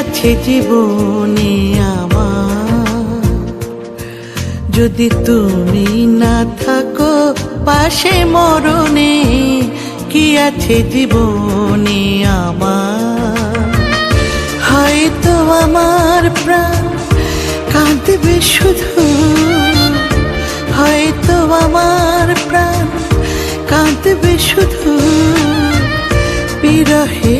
আছে জীবনে যদি তুমি না থাকো, পাশে মরণে কি আছে জীবনে আমার? হয়তো আমার প্রাণ কাঁদবে শুধু। হয়তো আমার প্রাণ কাঁদবে শুধু। গুনে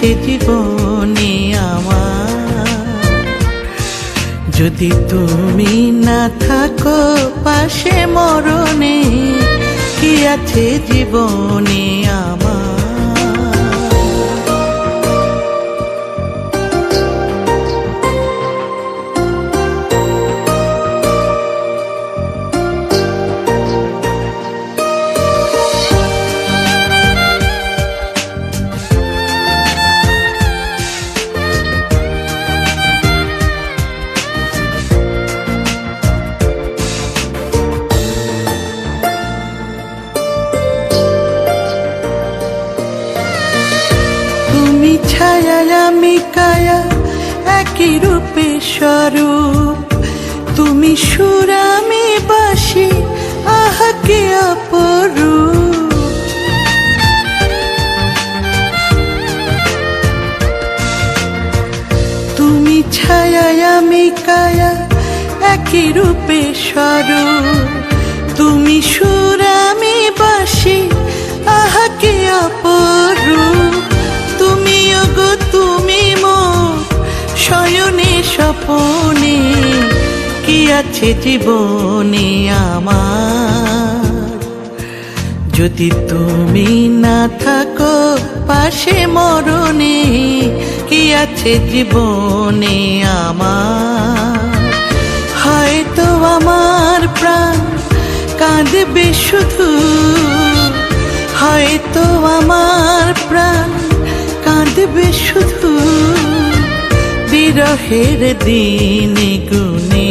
আছে আমার। যদি তুমি না থাকো পাশে মরণে কি আছে জীবনে? ছায়া আমি কায়া একই রূপে স্বরূপ। তুমি সুর আমি বাসি আহাকে অপরূপ। তুমি ছায়া আমি কায়া একই রূপে স্বরূপ। তুমি সুর আমি বাসি আহাকে অপরূপ। আছে জীবনে আমার। যদি তুমি না থাকো, পাশে মরণে কি আছে জীবনে আমার? হয়তো আমার প্রাণ কাঁদবে শুধু। হয়তো আমার প্রাণ কাঁদবে শুধু। বিরহের দিনে গুনে